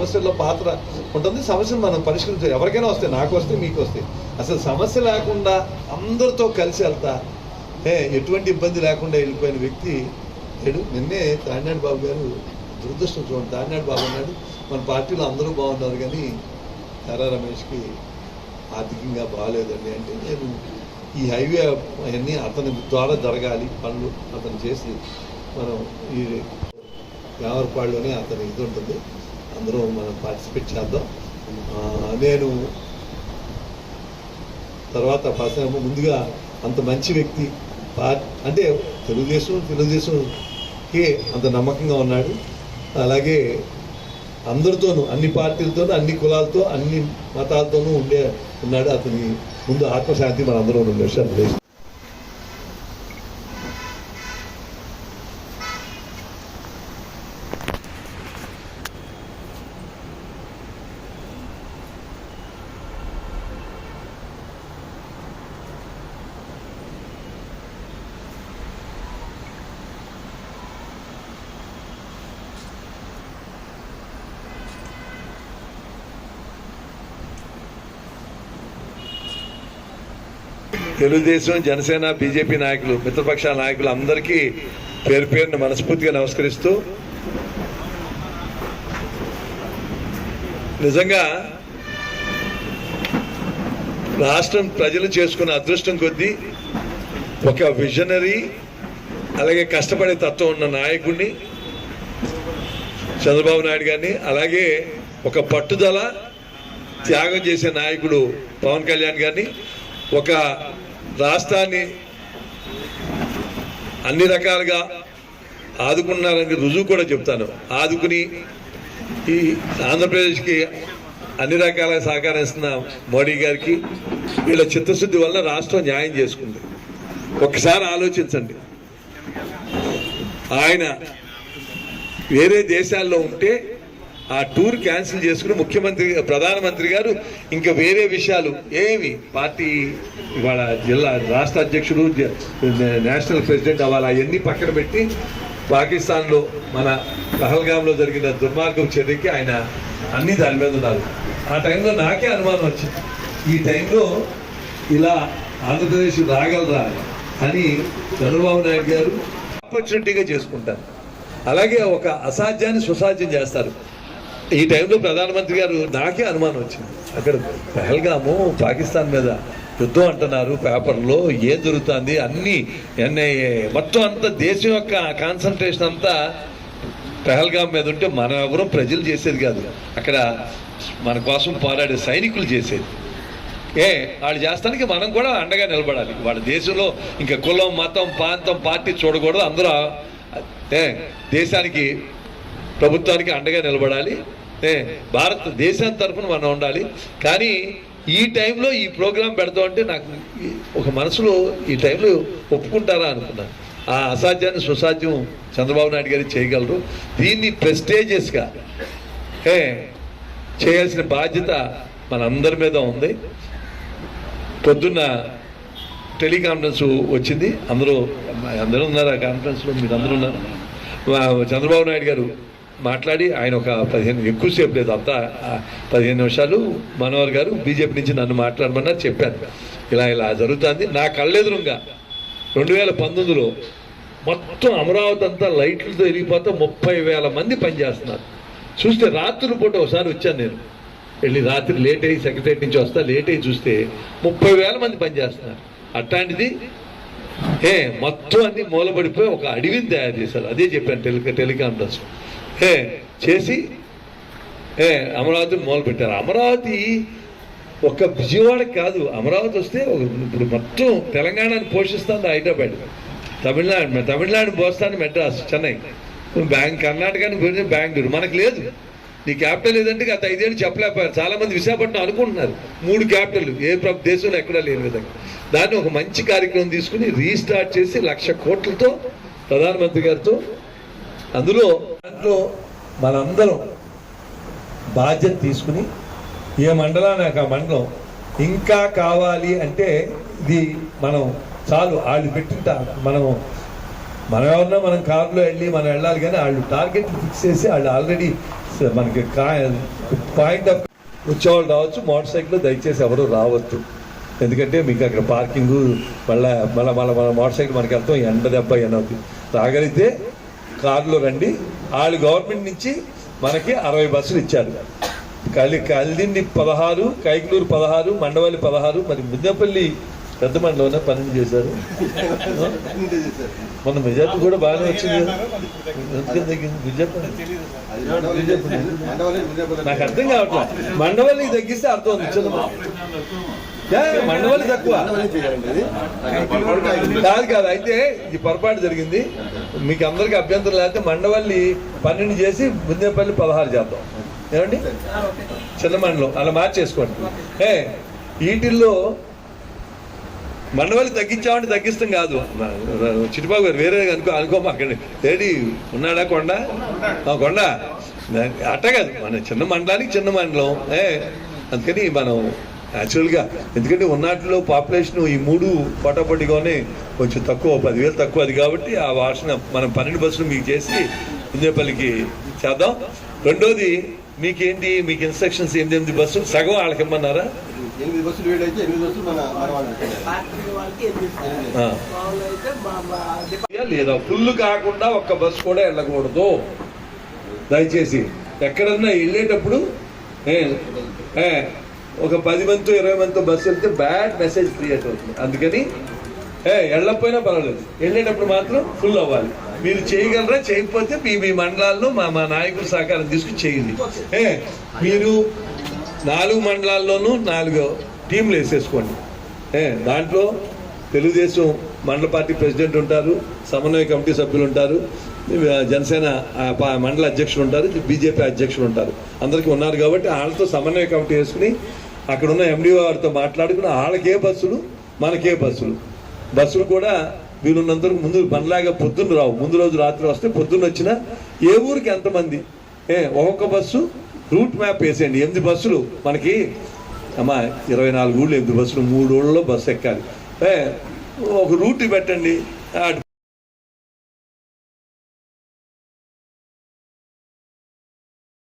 సమస్యల్లో పాత్ర ఉంటుంది. సమస్యను మనం పరిష్కరించాలి ఎవరికైనా వస్తాయి నాకు వస్తే మీకు వస్తాయి అసలు సమస్య లేకుండా అందరితో కలిసి వెళ్తా. ఏ ఎటువంటి ఇబ్బంది లేకుండా వెళ్ళిపోయిన వ్యక్తి లేడు. నిన్నే తాడినాడు బాబు గారు దురదృష్టం చూడండి. తాడినాడు బాబు అన్నాడు మన పార్టీలో అందరూ బాగున్నారు కానీ తారా రమేష్కి ఆర్థికంగా బాగాలేదండి. అంటే నేను ఈ హైవే అవన్నీ అతని ద్వారా జరగాలి. పనులు అతను చేసి మనం ఈ యావరపాడులోనే అతని ఇది ఉంటుంది. అందరూ మనం పార్టిసిపేట్ చేద్దాం. నేను తర్వాత పర్సన్ ముందుగా అంత మంచి వ్యక్తి పార్ అంటే తెలుగుదేశం తెలుగుదేశంకి అంత నమ్మకంగా ఉన్నాడు. అలాగే అందరితోనూ అన్ని పార్టీలతోనూ అన్ని కులాలతో అన్ని మతాలతోనూ ఉండే ఉన్నాడు. అతని ముందు ఆత్మశాంతి మన అందరూ రెండు విషయాలు తెలుగుదేశం జనసేన బీజేపీ నాయకులు మిత్రపక్షాల నాయకులు అందరికీ పేరు పేరును మనస్ఫూర్తిగా నమస్కరిస్తూ నిజంగా రాష్ట్రం ప్రజలు చేసుకున్న అదృష్టం కొద్దీ ఒక విజనరీ అలాగే కష్టపడే తత్వం ఉన్న నాయకుడిని చంద్రబాబు నాయుడు గారిని అలాగే ఒక పట్టుదల త్యాగం చేసే నాయకుడు పవన్ కళ్యాణ్ గారిని ఒక రాష్ట్రాన్ని అన్ని రకాలుగా ఆదుకున్నారని రుజువు కూడా చెప్తాను. ఆదుకుని ఈ ఆంధ్రప్రదేశ్కి అన్ని రకాల సహకారం ఇస్తున్న మోడీ గారికి వీళ్ళ చిత్తశుద్ధి వల్ల రాష్ట్రం న్యాయం చేసుకుంది. ఒకసారి ఆలోచించండి. ఆయన వేరే దేశాల్లో ఉంటే ఆ టూర్ క్యాన్సిల్ చేసుకుని ముఖ్యమంత్రి ప్రధానమంత్రి గారు ఇంకా వేరే విషయాలు ఏమి? పార్టీ ఇవాళ జిల్లా రాష్ట్ర అధ్యక్షుడు నేషనల్ ప్రెసిడెంట్ అవ్వాలి. అవన్నీ పక్కన పెట్టి పాకిస్తాన్లో మన పహల్గామ్లో జరిగిన దుర్మార్గం చర్యకి ఆయన అన్ని దాని మీద ఉన్నారు. ఆ టైంలో నాకే అనుమానం వచ్చింది. ఈ టైంలో ఇలా ఆంధ్రప్రదేశ్ రాగలరా అని చంద్రబాబు నాయుడు గారు ఆపర్చునిటీగా చేసుకుంటారు. అలాగే ఒక అసాధ్యాన్ని సుసాధ్యం చేస్తారు. ఈ టైంలో ప్రధానమంత్రి గారు నాకే అనుమానం వచ్చింది. అక్కడ పహల్గాము పాకిస్తాన్ మీద యుద్ధం అంటున్నారు పేపర్లో ఏం జరుగుతుంది అన్ని ఎన్ఐఏ మొత్తం అంతా దేశం యొక్క కాన్సన్ట్రేషన్ అంతా పెహల్గాం మీద ఉంటే మనం ఎవరూ ప్రజలు చేసేది కాదు. అక్కడ మన కోసం పోరాడే సైనికులు చేసేది. ఏ వాళ్ళు చేస్తానికి మనం కూడా అండగా నిలబడాలి. వాళ్ళ దేశంలో ఇంకా కులం మతం ప్రాంతం పార్టీ చూడకూడదు. అందరూ ఏ దేశానికి ప్రభుత్వానికి అండగా నిలబడాలి. ఏ తరఫున మనం ఉండాలి. కానీ ఈ టైంలో ఈ ప్రోగ్రాం పెడతాం అంటే నాకు ఒక మనసులో ఈ టైంలో ఒప్పుకుంటారా అనుకున్నాను ఆ అసాధ్యాన్ని సుసాధ్యం చంద్రబాబు నాయుడు గారు చేయగలరు. దీన్ని ప్రెస్టేజియస్గా ఏ చేయాల్సిన బాధ్యత మనందరి మీద ఉంది. పొద్దున్న టెలికాన్ఫరెన్స్ వచ్చింది. అందరూ అందరూ ఉన్నారు ఆ కాన్ఫరెన్స్లో? మీరు అందరూ ఉన్నారు చంద్రబాబు నాయుడు గారు మాట్లాడి ఆయన ఒక పదిహేను ఎక్కువసేపు లేదు. అంతా పదిహేను నిమిషాలు మనోహర్ గారు బీజేపీ నుంచి నన్ను మాట్లాడమన్నారు చెప్పాను ఇలా ఇలా జరుగుతుంది. నా కళ్ళెదురుగా రెండు వేల పంతొమ్మిదిలో మొత్తం అమరావతి అంతా లైట్లతో ఎరిగిపోతే ముప్పై వేల మంది పనిచేస్తున్నారు. చూస్తే రాత్రి పూట ఒకసారి వచ్చాను నేను. వెళ్ళి రాత్రి లేట్ అయ్యి సెక్రటరీ నుంచి వస్తా లేట్ అయ్యి చూస్తే ముప్పై వేల మంది పనిచేస్తున్నారు. అట్లాంటిది ఏ మొత్తం అన్ని మూలబడిపోయి ఒక అడవిని తయారు చేశారు. అదే చెప్పాను టెలి టెలికాన్ఫరెన్స్. హే చేసి ఏ అమరావతి మొదలు పెట్టారు. అమరావతి ఒక విజయవాడ కాదు. అమరావతి వస్తే ఇప్పుడు మొత్తం తెలంగాణను పోషిస్తుంది హైదరాబాద్. తమిళనాడు తమిళనాడు పోస్తాను మెడ్రాస్ చెన్నై. బ్యాంక్ కర్ణాటకని పోయిన బెంగళూరు. మనకు లేదు. నీ క్యాపిటల్ ఏదంటే గత ఐదేళ్ళు చెప్పలేకపోయారు. చాలామంది విశాఖపట్నం అనుకుంటున్నారు. మూడు క్యాపిటల్ ఏ దేశంలో ఎక్కడా లేని విధంగా. దాన్ని ఒక మంచి కార్యక్రమం తీసుకుని రీస్టార్ట్ చేసి లక్ష కోట్లతో ప్రధానమంత్రి గారితో అందులో దాంట్లో మనందరం బాధ్యత తీసుకుని ఏ మండలానికి ఆ మండలం ఇంకా కావాలి అంటే ఇది మనం చాలు వాళ్ళు పెట్టిన మనం మనం ఎవరన్నా మనం కారులో వెళ్ళి మనం వెళ్ళాలి కానీ వాళ్ళు టార్గెట్ ఫిక్స్ చేసి వాళ్ళు ఆల్రెడీ మనకి పాయింట్ ఆఫ్ వచ్చేవాళ్ళు రావచ్చు మోటార్ సైకిల్ దయచేసి ఎవరు రావచ్చు ఎందుకంటే మీకు అక్కడ పార్కింగ్ మళ్ళీ మళ్ళీ మళ్ళీ మన మోటార్ సైకిల్ మనకి వెళ్తాం ఎండ దెబ్బ ఎనవుతుంది రాగలిగితే కారులో రండి. వాళ్ళు గవర్నమెంట్ నుంచి మనకి అరవై బస్సులు ఇచ్చారు. కలి కలిదిండి పదహారు కైకలూరు పదహారు మండవల్లి పదహారు మరి ముద్దపల్లి పెద్ద మండలంలో పన్నెండు చేశారు. మొన్న మెజార్టీ కూడా బాగానే వచ్చింది. నాకు అర్థం కావట్లేదు. మండవల్లి తగ్గిస్తే అర్థం ఉంది మండవాలి యా, మండవల్లి తక్కువ. కాదు కాదు అయితే ఇది పొరపాటు జరిగింది. మీకు అందరికి అభ్యంతరం లేకపోతే మండవల్లి పన్నెండు చేసి బుందేపల్లి పదహారు చేద్దాం. ఏమండి? చిన్న మండలం అలా మార్చేసుకోండి. ఏ వీటిల్లో మండవల్లి తగ్గించామంటే తగ్గిస్తాం కాదు. చిట్టుబాబు గారు వేరే అనుకో అనుకోమాకండి. ఏడి ఉన్నాడా కొండ? కొండ? అట్ట కాదు. మన చిన్న మండలానికి చిన్న మండలం. ఏ అందుకని మనం యాక్చువల్గా ఎందుకంటే ఉన్నట్లో పాపులేషన్ ఈ మూడు పోటాపోటీగానే కొంచెం తక్కువ పదివేలు తక్కువ అది కాబట్టి ఆ వాసన మనం పన్నెండు బస్సులు మీకు చేసి ఇందేపల్లికి చేద్దాం. రెండోది మీకేంటి మీకు ఇన్స్ట్రక్షన్స్ ఎనిమిది ఎనిమిది బస్సులు? సగం వాళ్ళకి ఇమ్మన్నారా? ఎనిమిది బస్సులు వీడైతే ఎనిమిది మన లేదా ఫుల్ కాకుండా ఒక్క బస్సు కూడా వెళ్ళకూడదు. దయచేసి ఎక్కడన్నా వెళ్ళేటప్పుడు ఒక పది మందితో ఇరవై మందితో బస్సు వెళ్తే బ్యాడ్ మెసేజ్ క్రియేట్ అవుతుంది. అందుకని ఏ వెళ్ళకపోయినా పర్వాలేదు. వెళ్ళేటప్పుడు మాత్రం ఫుల్ అవ్వాలి. మీరు చేయగలరా? చేయకపోతే మీ మీ మండలాల్లో మా మా నాయకుల సహకారం తీసుకుని చేయండి. ఏ మీరు నాలుగు మండలాల్లోనూ నాలుగు టీంలు వేసేసుకోండి. ఏ దాంట్లో తెలుగుదేశం మండల పార్టీ ప్రెసిడెంట్ ఉంటారు సమన్వయ కమిటీ సభ్యులు ఉంటారు జనసేన పా- మండల అధ్యక్షులు ఉంటారు బీజేపీ అధ్యక్షులు ఉంటారు. అందరికీ ఉన్నారు కాబట్టి వాళ్ళతో సమన్వయ కమిటీ వేసుకుని అక్కడ ఉన్న ఎండిఓ వారితో మాట్లాడుకుని వాళ్ళకే బస్సులు మనకే బస్సులు. బస్సులు కూడా వీలున్నంతకు ముందు మనలాగా పొద్దున్న రావు. ముందు రోజు రాత్రి వస్తే పొద్దున్న వచ్చిన ఏ ఊరికి ఎంతమంది? ఏ ఒక్కొక్క బస్సు రూట్ మ్యాప్ వేసేయండి. ఎనిమిది బస్సులు మనకి అమ్మా ఇరవై నాలుగు ఊళ్ళు ఎనిమిది బస్సులు మూడు ఊళ్ళలో బస్సు ఎక్కాలి. ఏ, ఒక రూట్ పెట్టండి.